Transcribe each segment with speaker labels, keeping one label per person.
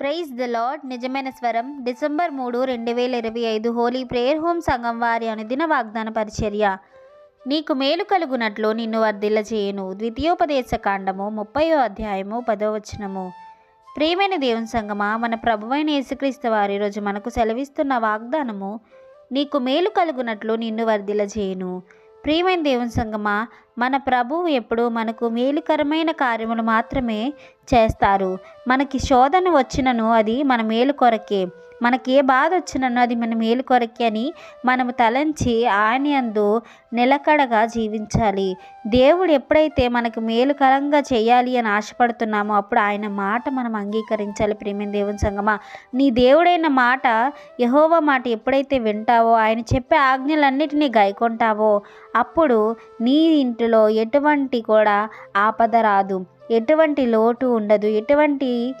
Speaker 1: Praise the lord నిజమైన స్వరం. December మూడు రెండు వేల ఇరవై ఐదు హోలీ ప్రేయర్ హోమ్ సంఘం వారి అనుదిన వాగ్దాన పరిచర్య. నీకు మేలు కలుగునట్లు నిన్ను వర్ధిల్ల చేయను ద్వితీయోపదేశ కాండము ముప్పయో అధ్యాయము పదో వచనము. ప్రియమైన దేవుని సంగమా మన ప్రభువైన యేసుక్రీస్తు వారి రోజు మనకు సెలవిస్తున్న వాగ్దానము నీకు మేలు కలుగునట్లు నిన్ను వర్ధిల్ల చేయను ప్రియమైన దేవుని సంగమా మన ప్రభువు ఎప్పుడు మనకు మేలుకరమైన కార్యములు మాత్రమే చేస్తారు. మనకి శోధన వచ్చినను అది మన మేలు కొరకే. మనకి ఏ బాధ వచ్చినను అది మన మేలు కొరకే అని మనము తలంచి ఆయన అందు నిలకడగా జీవించాలి. దేవుడు ఎప్పుడైతే మనకు మేలుకరంగా చేయాలి అని ఆశపడుతున్నామో అప్పుడు ఆయన మాట మనం అంగీకరించాలి. ప్రేమ దేవుని సంగమా నీ దేవుడైన మాట యహోవ మాట ఎప్పుడైతే వింటావో ఆయన చెప్పే ఆజ్ఞలన్నిటినీ గైకొంటావో అప్పుడు నీ ఇంటిలో ఎటువంటి కూడా ఆపద రాదు. ఎటువంటి లోటు ఉండదు. ఎటువంటి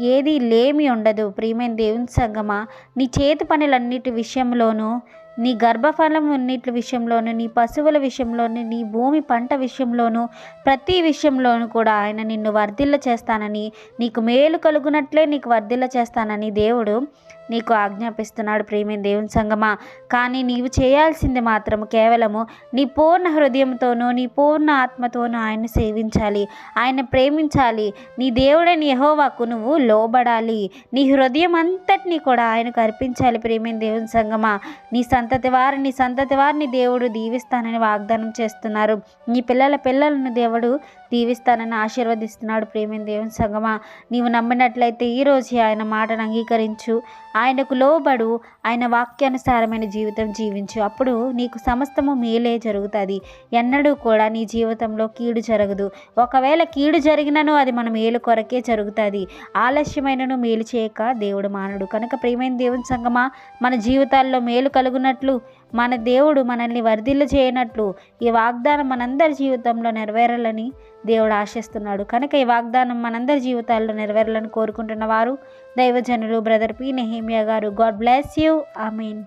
Speaker 1: ఏది లేమి ఉండదు ప్రియమైన దేవుని సంగమా. నీ చేతి పనులన్నిటి విషయంలోనూ నీ గర్భఫలము అన్నిటి విషయంలోనూ నీ పశువుల విషయంలోనూ నీ భూమి పంట విషయంలోనూ ప్రతి విషయంలోనూ కూడా ఆయన నిన్ను వర్ధిల్ల చేస్తానని నీకు మేలు కలుగునట్లే నీకు వర్ధిల్ల చేస్తానని దేవుడు నీకు ఆజ్ఞాపిస్తున్నాడు ప్రేమైన దేవుని సంగమా. కానీ నీవు చేయాల్సింది మాత్రం కేవలము నీ పూర్ణ హృదయంతోనూ నీ పూర్ణ ఆత్మతోనూ ఆయన సేవించాలి. ఆయన ప్రేమించాలి. నీ దేవుడైన యహోవాకు నువ్వు లోబడాలి. నీ హృదయం అంతటినీ కూడా ఆయనకు అర్పించాలి ప్రేమైన దేవుని సంగమా. నీ సంత సంతతి వారిని సంతతి వారిని దేవుడు దీవిస్తానని వాగ్దానం చేస్తున్నారు. నీ పిల్లల పిల్లలను దేవుడు దీవిస్తానని ఆశీర్వదిస్తున్నాడు ప్రేమైన దేవుని సంగమా. నీవు నమ్మినట్లయితే ఈరోజు ఆయన మాటను అంగీకరించు. ఆయనకు లోబడు. ఆయన వాక్యానుసారమైన జీవితం జీవించు. అప్పుడు నీకు సమస్తము మేలే జరుగుతుంది. ఎన్నడూ కూడా నీ జీవితంలో కీడు జరగదు. ఒకవేళ కీడు జరిగినను అది మన మేలు కొరకే జరుగుతుంది. ఆలస్యమైనను మేలు చేయక దేవుడు మానడు. కనుక ప్రేమైన దేవుని సంగమా మన జీవితాల్లో మేలు కలుగునట్లు మన దేవుడు మనల్ని వర్ధిల్లు చేయనట్లు ఈ వాగ్దానం మనందరి జీవితంలో నెరవేరాలని దేవుడు ఆశిస్తున్నాడు. కనుక ఈ వాగ్దానం మనందరి జీవితాల్లో నెరవేరాలని కోరుకుంటున్న వారు దైవజనులు బ్రదర్ పి. నెహేమియా గారు. God bless you. I mean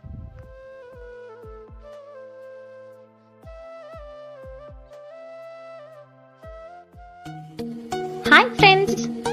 Speaker 2: hi friends.